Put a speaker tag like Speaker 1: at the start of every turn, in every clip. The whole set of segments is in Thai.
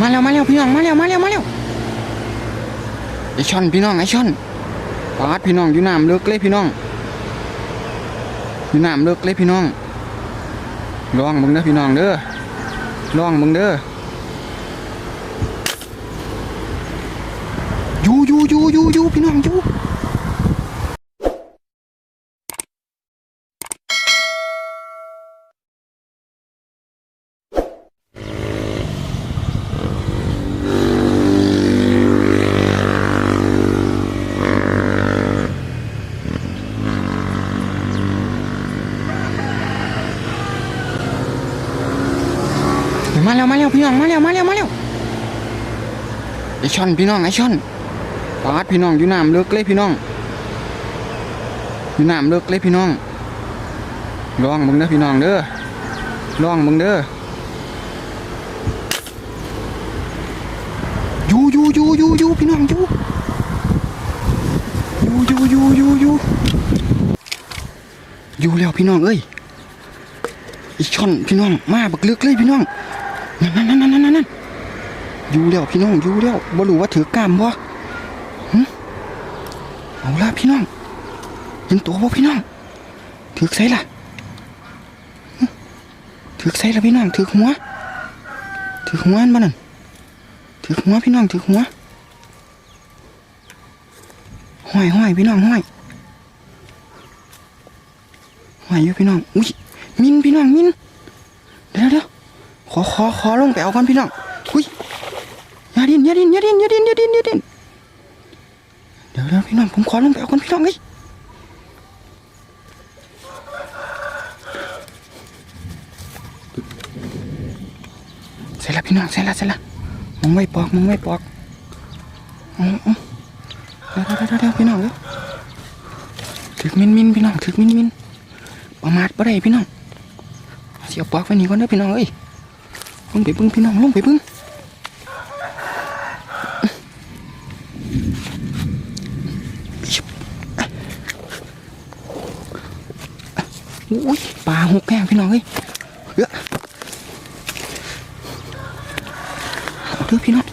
Speaker 1: มาแล้วมาแล้วพี่น้องมาแล้วมาแล้วมาแล้วไอช่อนพี่น้องไอช่อนปาดพี่น้องอยู่น้ำเลิกเลยพี่น้องอยู่น้ำเลิกเลยพี่น้องลองมึงเด้อพี่น้องเด้อลองมึงเด้ออยู่อยู่อยู่อยู่อยู่พี่น้องอยู่ มาแล้วมาแล้วพี่น้องมาแล้วมาแล้วมาแล้วไอช่อนพี่น้องไอช่อนปาดพี่น้องอยู่น้ำเลิกเลยพี่น้องอยู่น้ำเลิกเลยพี่น้องลองมึงเด้อพี่น้องเด้อลองมึงเด้อยูยูยูยูยูพี่น้องยูยูยูยูยูยูอยู่แล้วพี่น้องเอ้ยไอช่อนพี่น้องมาบักเลิกเลยพี่น้อง นั่นนั่นนั่นนั่นนั่นอยู่แล้วพี่น้องอยู่แล้วบ่รู้ว่าถือกล้ามบ่หึเอาละพี่น้องเห็นตัวบ่พี่น้องถือใส่ละถือใส่ละพี่น้องถือหัวถือหัวอันบ่นั่นถือหัวพี่น้องถือหัวห้อยห้อยพี่น้องห้อยห้อยอยู่พี่น้องอุ้ยมินพี่น้องมินเดี๋ยวเดี๋ยว ขอขอขอลงไปเอาก่อนพี่น้องอุ้ยอย่าดินอย่าดินอย่าดินอย่าดินอย่าดินอย่าดินเดี๋ยวเดี๋ยวพี่น้องผมขอลงไปเอาก่อนพี่น้องเอ้เสร็จแล้วพี่น้องเสร็จแล้วเสร็จแล้วมึงไม่ปอกมึงไม่ปอกเอาเอาเดี๋ยวเดี๋ยวเดี๋ยวเดี๋ยวพี่น้องเดี๋ยวถึกมินมินพี่น้องถึกมินมินประมาทบ่ได้พี่น้องเสียปอกไว้นี่ก่อนเด้อพี่น้องเอ้ย ลงไปเบึ้งพี่น้องลงไปเบึ้งอุ้ยปลาหกแห้พี่น้องเอ้ยเยอะเอาเด้อพี่น้อง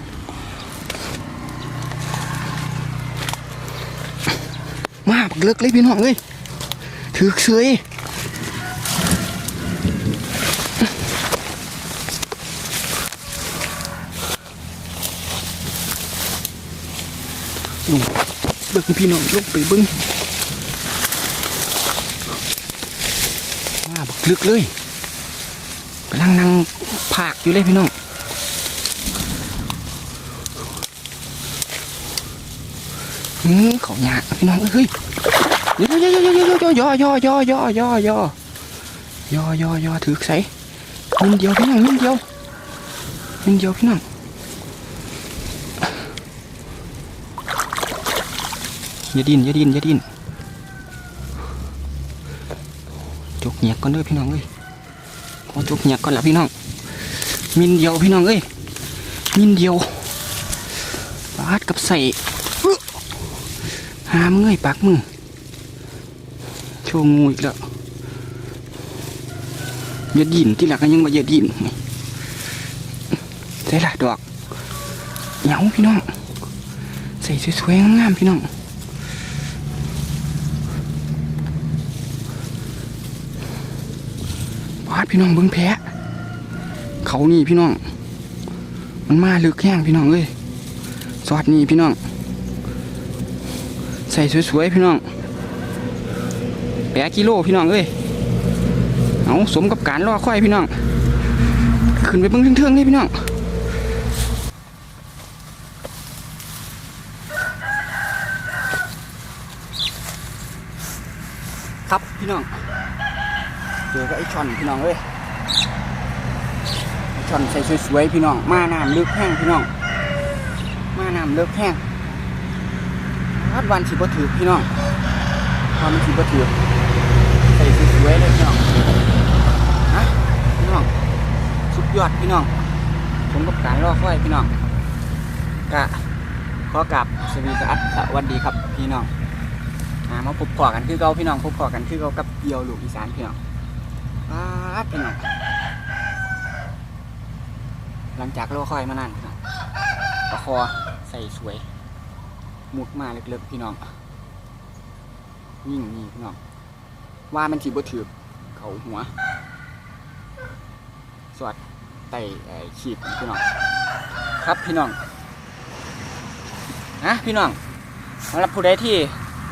Speaker 1: มาบักเลิกเลยพี่น้องเอ้ยถือเสย ลงเบิ่งพี่น้องลงไปเบิ่งว่าบักลึกเลยกำลังนั่งผากอยู่เลยพี่น้องอืมเขาหยาพี่น้องเฮ้ยย่อย่อย่อย่อย่อย่อย่อย่อย่อย่อย่อย่อถือใส่มินเดียวพี่น้องมินเดียวมินเดียวพี่น้อง อย่าดินอย่าดินอย่าดินจกเหยียกก่อนเด้อพี่น้องเอ้ยขอจกเหยียกก่อนละพี่น้อง มินเดียวพี่น้องเอ้ยมินเดียวปาดกับใส่หามเงยปากมือโชว์งูอีกแล้วอย่าดินที่หลักก็ยังมาอย่าดินใส่ละดอกเหงาพี่น้องใส่สวยๆงามๆพี่น้อง พี่น้องเบิ้งแพ้เขานี่พี่น้อง มันมาลึกแห้งพี่น้องเอ้ยสอดนี่พี่น้อง ใส่สวยๆพี่น้องแปะกิโลพี่น้องเอ้ยเอาสมกับการรอค่อยพี่น้อง ขึ้นไปเบิ้งเทิงๆนี่พี่น้องครับพี่น้องเจอกับไอ้ช่อนพี่น้องเอ้ย ช่อนใส่สวยๆพี่น้อง มาน้ำลึกแห้งพี่น้อง มาน้ำลึกแห้งคาดวันสิบถือพี่น้องความมันสิบถือใส่สวยๆเลยพี่น้องฮะพี่น้อง สุดยอดพี่น้อง ผมกับการรอคอยพี่น้องกะขอกลับสวีกับสวัสดีครับพี่น้องอ่ามาพบปอกันคือเก่าพี่น้องพบปอกันคือเก่ากับเดียวลูกอีสานพี่น้องป๊าพี่น้อง หลังจากรอค่อยมานานพี่น้องคอใส่สวย มุดมาเล็กๆพี่น้องยิ่งนี่พี่น้องว่ามันสีบ่ถือเขาหัว สวัสดไต่ขีดพี่น้องครับพี่น้องนะพี่น้องสำหรับผู้ใดที่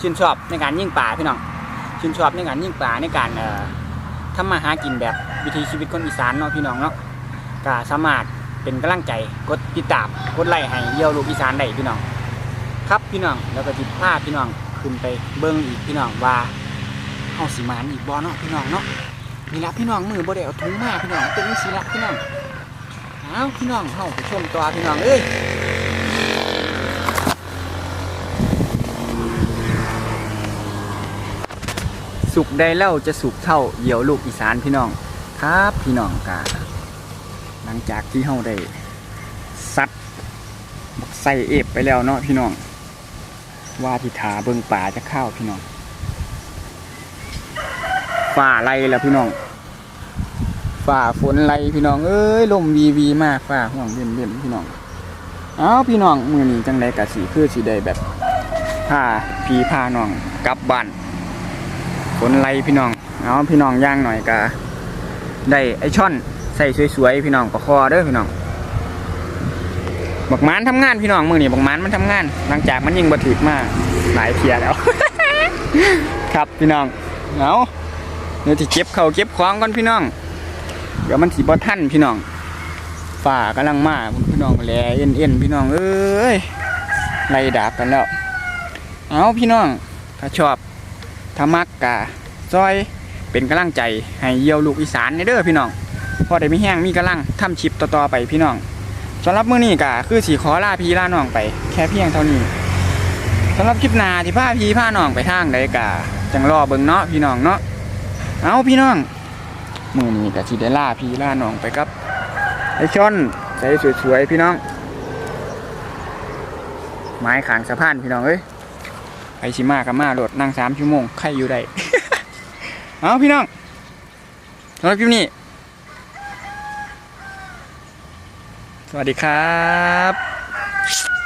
Speaker 1: ชื่นชอบในการยิ่งป่าพี่น้องชื่นชอบในการยิ่งป่าในการเอ่อทำมาหากินแบบวิถีชีวิตคนอีสานเนาะพี่น้องเนาะก็สามารถ เป็นกำลังใจกดติดตามกดไลค์ให้เยี่ยวลูกอีสานได้พี่น้อง ครับพี่น้องแล้วก็จิพาพี่น้องขึ้นไปเบิ้งอีกพี่น้องว่าเฮาสิมานอีกบ่เนาะพี่น้องเนาะนี่ละพี่น้องมือบ่ได้เอาถุงมาพี่น้องเป็นจังซี่ละพี่น้องเอาพี่น้องเฮาไปชมต่อพี่น้องเอ้ยสุกได้เล่าจะสุกเท่าเหยี่ยวลูกอีสานพี่น้อง ครับพี่น้องกา ลังจากที่เฮาได้ซัดบักใส่เอฟไปแล้วเนาะพี่น้อง ว่าที่ถาเบิงป่าจะเข้าพี่น้องฝ่าไรแล้วพี่น้องฝ่าฝนไรพี่น้องเอ้ยลมวีวีมากฝ่าห่วงเบี่ยมเบี่ยมพี่น้องเอาพี่น้องมือนี้จังไรกะสีคือสีได้แบบพาพีพาน้องกลับบ้านฝนไรพี่น้องเอาพี่น้องย่างหน่อยกะได้ไอช่อน ใส่สวยๆพี่น้องประคอเด้อพี่น้องบักมานทำงานพี่น้องมือนี่บักมานมันทำงาน หลังจากมันยิงบัถึกมาหลายเทียแล้ว ครับพี่น้องเอาเดี๋ยวที่เก็บเขาเก็บของก่อนพี่น้อง เดี๋ยวมันสีบ่ทันพี่น้องฝ่ากำลังมาพี่น้องแลเอ็นเอ็นพี่น้องเอ้ยไล่ดาบกันแล้ว เอาพี่น้องถ้าชอบถ้ามักกะซอยเป็นกำลังใจให้เยี่ยวลูกอีสานในเด้อพี่น้อง พอได้มีแห้งมีกำลังทำชิปต่อๆไปพี่น้องสำหรับมื้อนี้ก็คือสีขอลาพี่ลาน้องไป แค่เพียงเท่านี้สำหรับคลิปหน้าที่พาพี่พาน้องไปทางใดกะจังรอเบิ่งเนาะพี่น้องเนาะเอาพี่น้องมื้อนี้ก็สิได้ลาพี่ลาน้องไปกับไอช่อนใส่สวยๆพี่น้อง ไม้ขางสะพานพี่น้องเอ้ยไปชิมากับมาโหลดนั่งสามชั่วโมงใครอยู่ได้ เอาพี่น้องสำหรับคลิปนี้ สวัสดีครับ